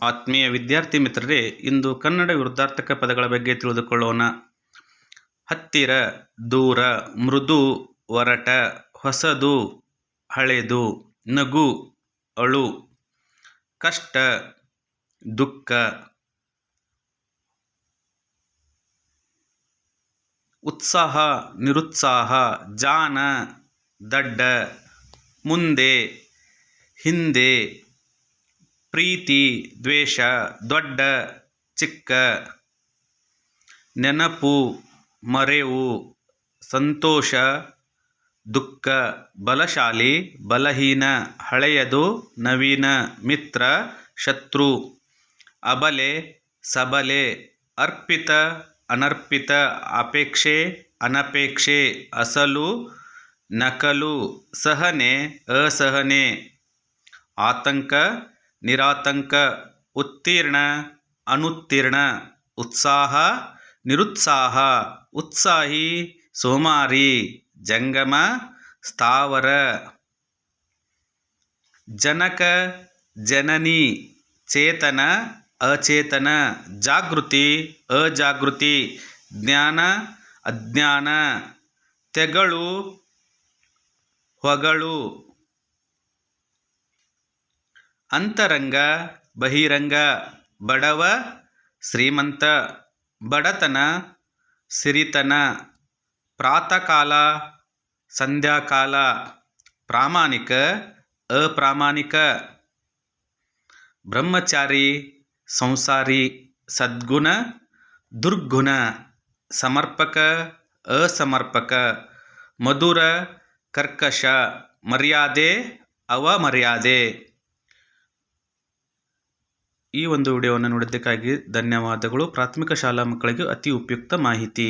ಆತ್ಮೀಯ ವಿದ್ಯಾರ್ಥಿ ಮಿತ್ರರೇ, ಇಂದು ಕನ್ನಡ ವಿರುದ್ಧಾರ್ಥಕ ಪದಗಳ ಬಗ್ಗೆ ತಿಳಿದುಕೊಳ್ಳೋಣ. ಹತ್ತಿರ, ದೂರ, ಮೃದು, ಒರಟ, ಹೊಸದು, ಹಳೆದು, ನಗು, ಅಳು, ಕಷ್ಟ, ದುಃಖ, ಉತ್ಸಾಹ, ನಿರುತ್ಸಾಹ, ಜಾನ, ದಡ್ಡ, ಮುಂದೆ, ಹಿಂದೆ ಪ್ರೀತಿ, ದ್ವೇಷ, ದೊಡ್ಡ, ಚಿಕ್ಕ, ನೆನಪು, ಮರೆವು, ಸಂತೋಷ, ದುಃಖ, ಬಲಶಾಲಿ, ಬಲಹೀನ, ಹಳೆಯದು, ನವೀನ, ಮಿತ್ರ, ಶತ್ರು, ಅಬಲೆ, ಸಬಲೆ, ಅರ್ಪಿತ, ಅನರ್ಪಿತ, ಅಪೇಕ್ಷೆ, ಅನಪೇಕ್ಷೆ, ಅಸಲು, ನಕಲು, ಸಹನೆ, ಅಸಹನೆ, ಆತಂಕ ನಿರಾತಂಕ, ಉತ್ತೀರ್ಣ, ಅನುತ್ತೀರ್ಣ, ಉತ್ಸಾಹ, ನಿರುತ್ಸಾಹ, ಉತ್ಸಾಹಿ, ಸೋಮಾರಿ, ಜಂಗಮ, ಸ್ಥಾವರ. ಜನಕ, ಜನನಿ, ಚೇತನ, ಅಚೇತನ, ಜಾಗೃತಿ, ಅಜಾಗೃತಿ, ಜ್ಞಾನ, ಅಜ್ಞಾನ. ತೆಗಳು, ಹೊಗಳು. ಅಂತರಂಗ, ಬಹಿರಂಗ, ಬಡವ, ಶ್ರೀಮಂತ, ಬಡತನ, ಸಿರಿತನ, ಪ್ರಾತಃಕಾಲ, ಸಂಧ್ಯಾಕಾಲ, ಪ್ರಾಮಾಣಿಕ, ಅಪ್ರಾಮಾಣಿಕ. ಬ್ರಹ್ಮಚಾರಿ, ಸಂಸಾರಿ, ಸದ್ಗುಣ, ದುರ್ಗುಣ, ಸಮರ್ಪಕ, ಅಸಮರ್ಪಕ. ಮಧುರ, ಕರ್ಕಶ, ಮರ್ಯಾದೆ, ಅವಮರ್ಯಾದೆ. ಈ ಒಂದು ವಿಡಿಯೋವನ್ನು ನೋಡಿದ್ದಕ್ಕಾಗಿ ಧನ್ಯವಾದಗಳು. ಪ್ರಾಥಮಿಕ ಶಾಲಾ ಮಕ್ಕಳಿಗೆ ಅತಿ ಉಪಯುಕ್ತ ಮಾಹಿತಿ.